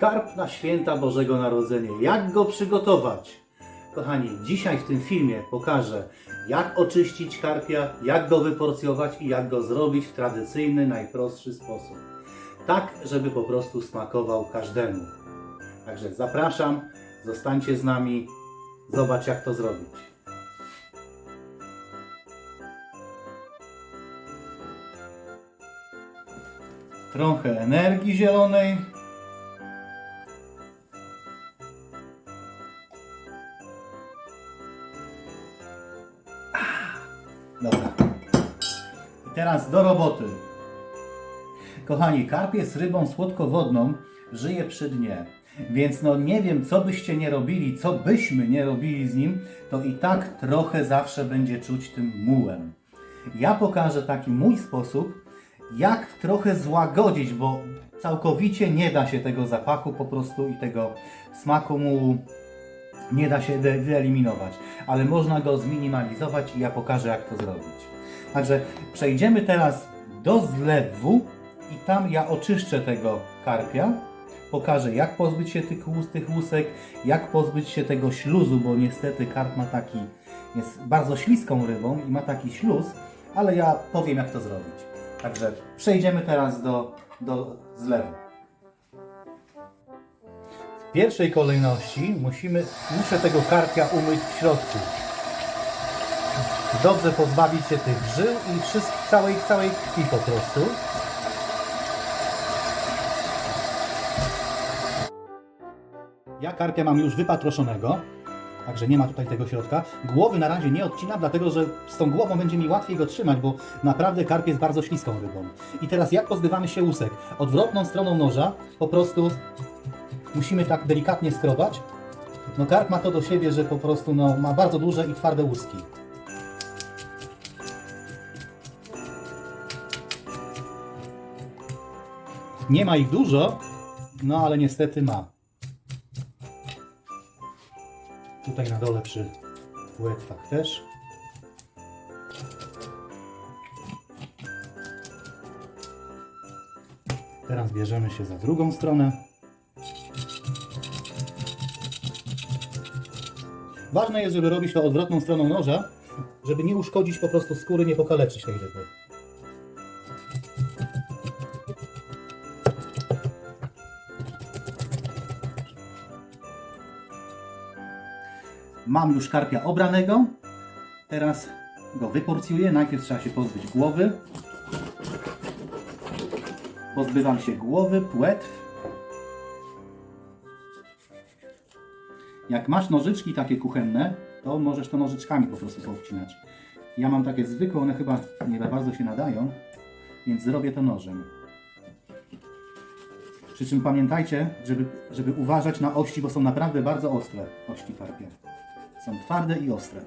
Karp na święta Bożego Narodzenia. Jak go przygotować? Kochani, dzisiaj w tym filmie pokażę, jak oczyścić karpia, jak go wyporcjować i jak go zrobić w tradycyjny, najprostszy sposób. Tak, żeby po prostu smakował każdemu. Także zapraszam, zostańcie z nami, zobacz jak to zrobić. Trochę energii zielonej. Teraz do roboty. Kochani, karp jest rybą słodkowodną, żyje przy dnie. Więc no nie wiem, co byście nie robili, co byśmy nie robili z nim, to i tak trochę zawsze będzie czuć tym mułem. Ja pokażę taki mój sposób, jak trochę złagodzić, bo całkowicie nie da się tego zapachu po prostu i tego smaku mułu nie da się wyeliminować, ale można go zminimalizować i ja pokażę jak to zrobić. Także przejdziemy teraz do zlewu i tam ja oczyszczę tego karpia. Pokażę jak pozbyć się tych, tych łusek, jak pozbyć się tego śluzu, bo niestety karp ma taki, jest bardzo śliską rybą i ma taki śluz, ale ja powiem jak to zrobić. Także przejdziemy teraz do, do zlewu. W pierwszej kolejności musimy, muszę tego karpia umyć w środku. Dobrze pozbawić się tych żył i wszystkich, całej, całej krwi po prostu. Ja karpia mam już wypatroszonego, także nie ma tutaj tego środka. Głowy na razie nie odcinam, dlatego że z tą głową będzie mi łatwiej go trzymać, bo naprawdę karp jest bardzo śliską rybą. I teraz jak pozbywamy się łusek? Odwrotną stroną noża po prostu musimy tak delikatnie skrobać. No karp ma to do siebie, że po prostu no, ma bardzo duże i twarde łuski. Nie ma ich dużo, no ale niestety ma. Tutaj na dole przy płetwach też. Teraz bierzemy się za drugą stronę. Ważne jest, żeby robić to odwrotną stroną noża, żeby nie uszkodzić po prostu skóry, nie pokaleczyć tej ryby. Mam już karpia obranego. Teraz go wyporcjuję. Najpierw trzeba się pozbyć głowy. Pozbywam się głowy, płetw. Jak masz nożyczki takie kuchenne, to możesz to nożyczkami po prostu poobcinać. Ja mam takie zwykłe, one chyba nie bardzo się nadają, więc zrobię to nożem. Przy czym pamiętajcie, żeby, żeby uważać na ości, bo są naprawdę bardzo ostre ości karpia. Są twarde i ostre.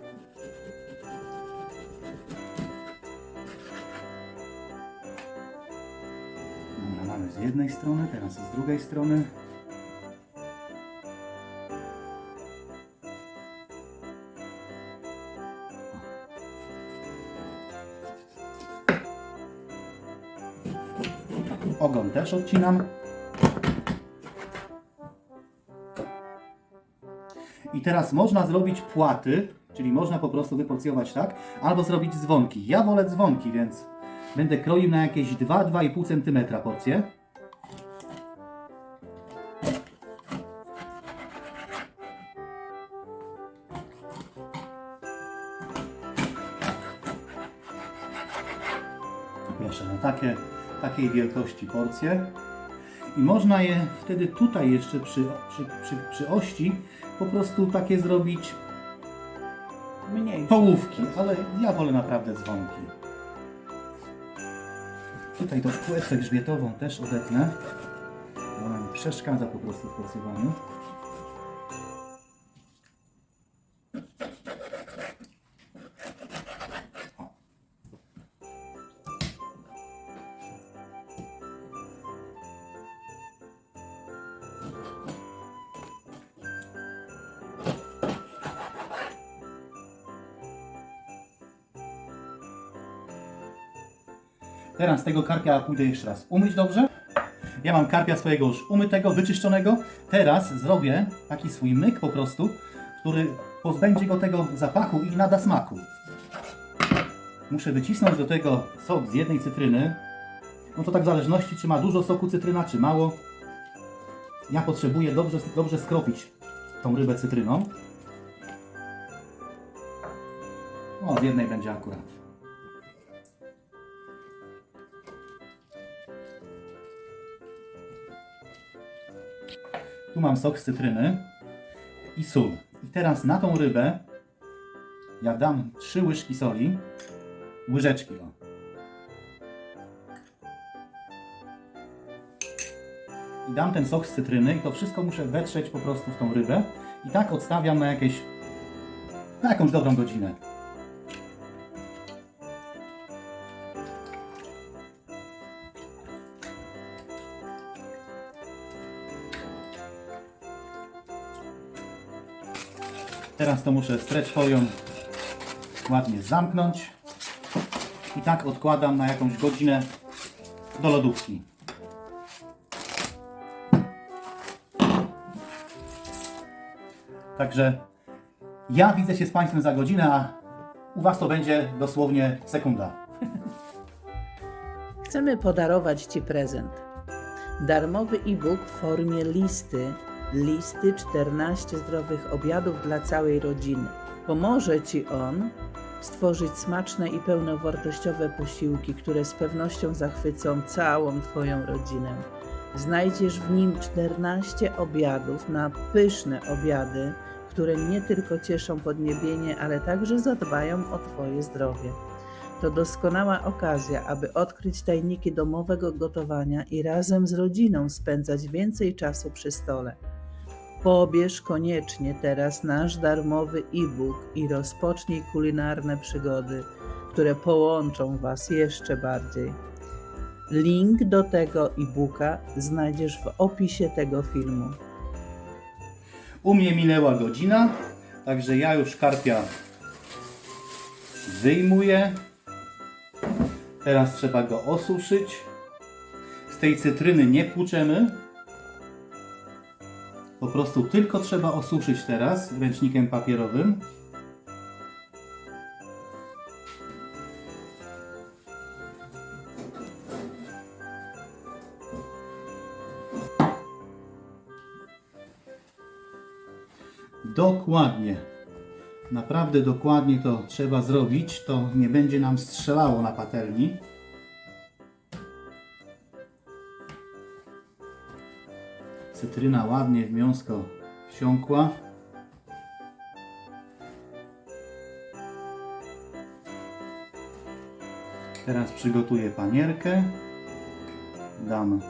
Dobra, mamy z jednej strony, teraz z drugiej strony. Ogon też odcinam. I teraz można zrobić płaty, czyli można po prostu wyporcjować tak, albo zrobić dzwonki. Ja wolę dzwonki, więc będę kroił na jakieś 2-2,5 cm porcje. Proszę, na takie, takiej wielkości porcje. I można je wtedy tutaj jeszcze przy, przy, przy, przy ości po prostu takie zrobić Mniej. połówki, ale ja wolę naprawdę dzwonki. Tutaj tą płetwę grzbietową też odetnę, bo ona mi przeszkadza po prostu w porcjowaniu. Teraz tego karpia pójdę jeszcze raz umyć dobrze. Ja mam karpia swojego już umytego, wyczyszczonego. Teraz zrobię taki swój myk po prostu, który pozbędzie go tego zapachu i nada smaku. Muszę wycisnąć do tego sok z jednej cytryny. No to tak w zależności, czy ma dużo soku cytryna, czy mało. Ja potrzebuję dobrze, dobrze skropić tą rybę cytryną. O, z jednej będzie akurat. Tu mam sok z cytryny i sól. I teraz na tą rybę ja dam trzy łyżki soli, łyżeczki o. I dam ten sok z cytryny i to wszystko muszę wetrzeć po prostu w tą rybę. I tak odstawiam na jakieś, na jakąś dobrą godzinę. Teraz to muszę stretch folią ładnie zamknąć. I tak odkładam na jakąś godzinę do lodówki. Także ja widzę się z Państwem za godzinę, a u Was to będzie dosłownie sekunda. Chcemy podarować Ci prezent. Darmowy e-book w formie listy. Listy 14 zdrowych obiadów dla całej rodziny. Pomoże Ci on stworzyć smaczne i pełnowartościowe posiłki, które z pewnością zachwycą całą Twoją rodzinę. Znajdziesz w nim 14 obiadów na pyszne obiady, które nie tylko cieszą podniebienie, ale także zadbają o Twoje zdrowie. To doskonała okazja, aby odkryć tajniki domowego gotowania i razem z rodziną spędzać więcej czasu przy stole. Pobierz koniecznie teraz nasz darmowy e-book i rozpocznij kulinarne przygody, które połączą Was jeszcze bardziej. Link do tego e-booka znajdziesz w opisie tego filmu. U mnie minęła godzina, także ja już karpia wyjmuję. Teraz trzeba go osuszyć. Z tej cytryny nie płuczemy. Po prostu tylko trzeba osuszyć teraz ręcznikiem papierowym. Dokładnie. Naprawdę dokładnie to trzeba zrobić. To nie będzie nam strzelało na patelni. Cytryna ładnie w miąsko wsiąkła. Teraz przygotuję panierkę. Dam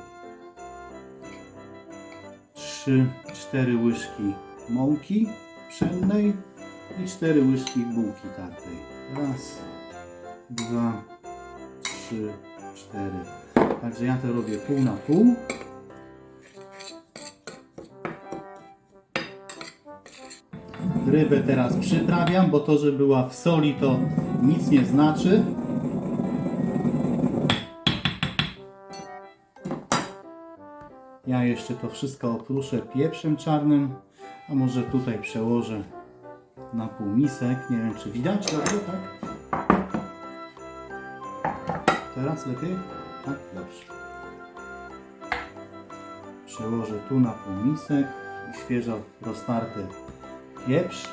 3-4 łyżki mąki pszennej i 4 łyżki bułki tartej. Raz, dwa, trzy, cztery. Także ja to robię pół na pół. Rybę teraz przyprawiam, bo to, że była w soli, to nic nie znaczy. Ja jeszcze to wszystko opruszę pieprzem czarnym, a może tutaj przełożę na pół misek. Nie wiem, czy widać dobrze, tak? Teraz lepiej? Tak, dobrze. Przełożę tu na pół misek i świeżo roztarty pieprz.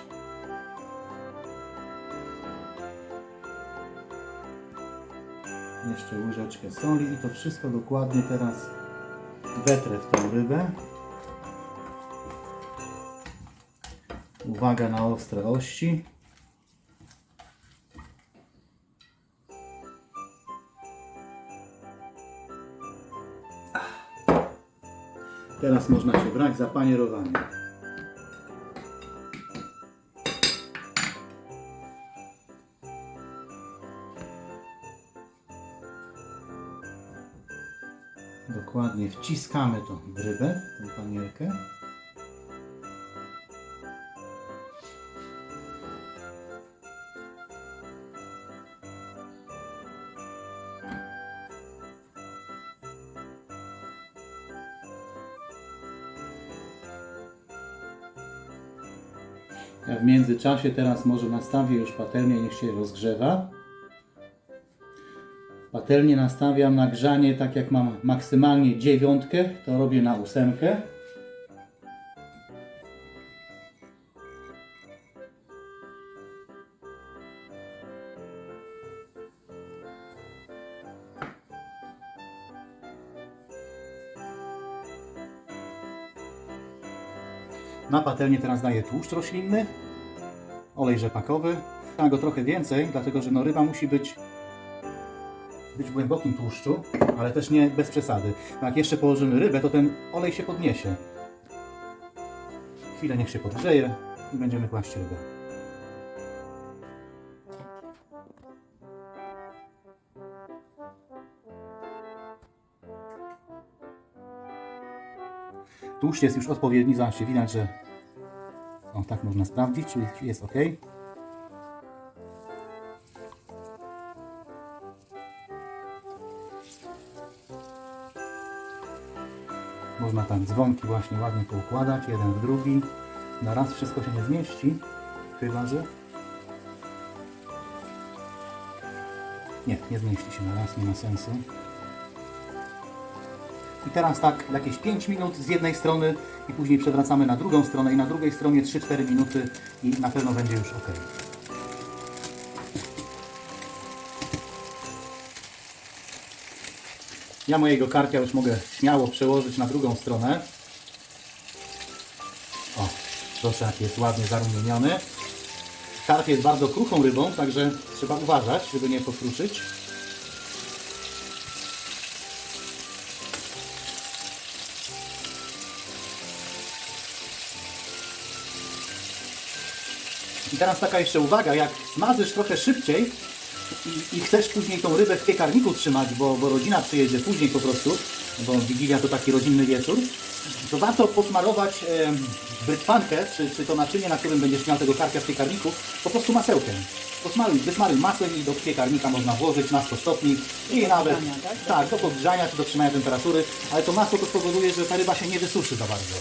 Jeszcze łyżeczkę soli i to wszystko dokładnie teraz wetrę w tą rybę. Uwaga na ostre ości. Teraz można się brać za panierowanie. dokładnie wciskamy tą rybę, tą panierkę. Ja w międzyczasie teraz może nastawię już patelnię, niech się rozgrzewa. Patelnię nastawiam na grzanie, tak jak mam maksymalnie dziewiątkę, to robię na ósemkę. Na patelnię teraz daję tłuszcz roślinny, olej rzepakowy. Dam go trochę więcej, dlatego że no ryba musi być, być w głębokim tłuszczu, ale też nie bez przesady. Bo jak jeszcze położymy rybę, to ten olej się podniesie. Chwilę niech się podgrzeje i będziemy kłaść rybę. Tłuszcz jest już odpowiedni, zobaczcie, widać, że o, tak można sprawdzić, czyli jest ok. Można tam dzwonki właśnie ładnie poukładać, jeden w drugi. Na raz wszystko się nie zmieści, chyba że... Nie, nie zmieści się na raz, nie ma sensu. I teraz tak jakieś 5 minut z jednej strony i później przewracamy na drugą stronę i na drugiej stronie 3-4 minuty i na pewno będzie już ok. Ja mojego karpia już mogę śmiało przełożyć na drugą stronę. O, proszę jak jest ładnie zarumieniony. Karp jest bardzo kruchą rybą, także trzeba uważać, żeby nie pokruszyć. I teraz taka jeszcze uwaga, jak smażysz trochę szybciej i, i chcesz później tą rybę w piekarniku trzymać, bo, bo rodzina przyjedzie później po prostu, bo Wigilia to taki rodzinny wieczór, to warto posmarować e, brytwankę, czy, czy to naczynie, na którym będziesz miał tego karpia w piekarniku, po prostu masełkiem. Posmaruj, wysmaruj masłem i do piekarnika można włożyć na 100 stopni i nawet podgrzania, tak? tak, do podgrzania czy do trzymania temperatury, ale to masło to spowoduje, że ta ryba się nie wysuszy za bardzo.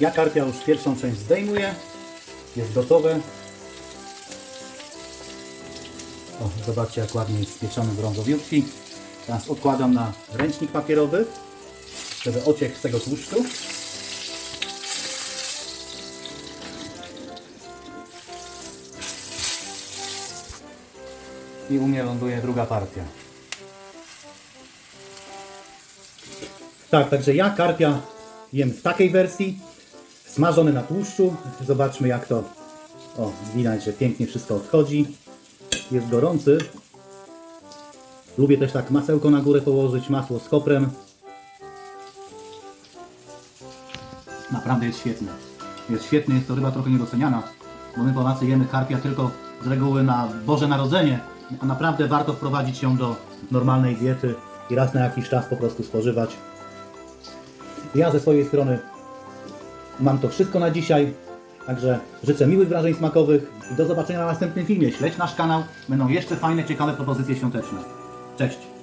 Ja karpia już pierwszą część zdejmuję. Jest gotowe. O, zobaczcie jak ładnie jest spieczony brązowiutki. Teraz odkładam na ręcznik papierowy, żeby ociekł z tego tłuszczu. I u mnie ląduje druga partia. Tak, także ja karpia jem w takiej wersji, smażony na tłuszczu. Zobaczmy jak to, o widać, że pięknie wszystko odchodzi. Jest gorący. Lubię też tak masełko na górę położyć, masło z koprem. Naprawdę jest świetny. Jest świetny, jest to ryba trochę niedoceniana, bo my Polacy jemy karpia tylko z reguły na Boże Narodzenie, a naprawdę warto wprowadzić ją do normalnej diety i raz na jakiś czas po prostu spożywać. Ja ze swojej strony mam to wszystko na dzisiaj. Także życzę miłych wrażeń smakowych i do zobaczenia na następnym filmie. Śledź nasz kanał, będą jeszcze fajne, ciekawe propozycje świąteczne. Cześć!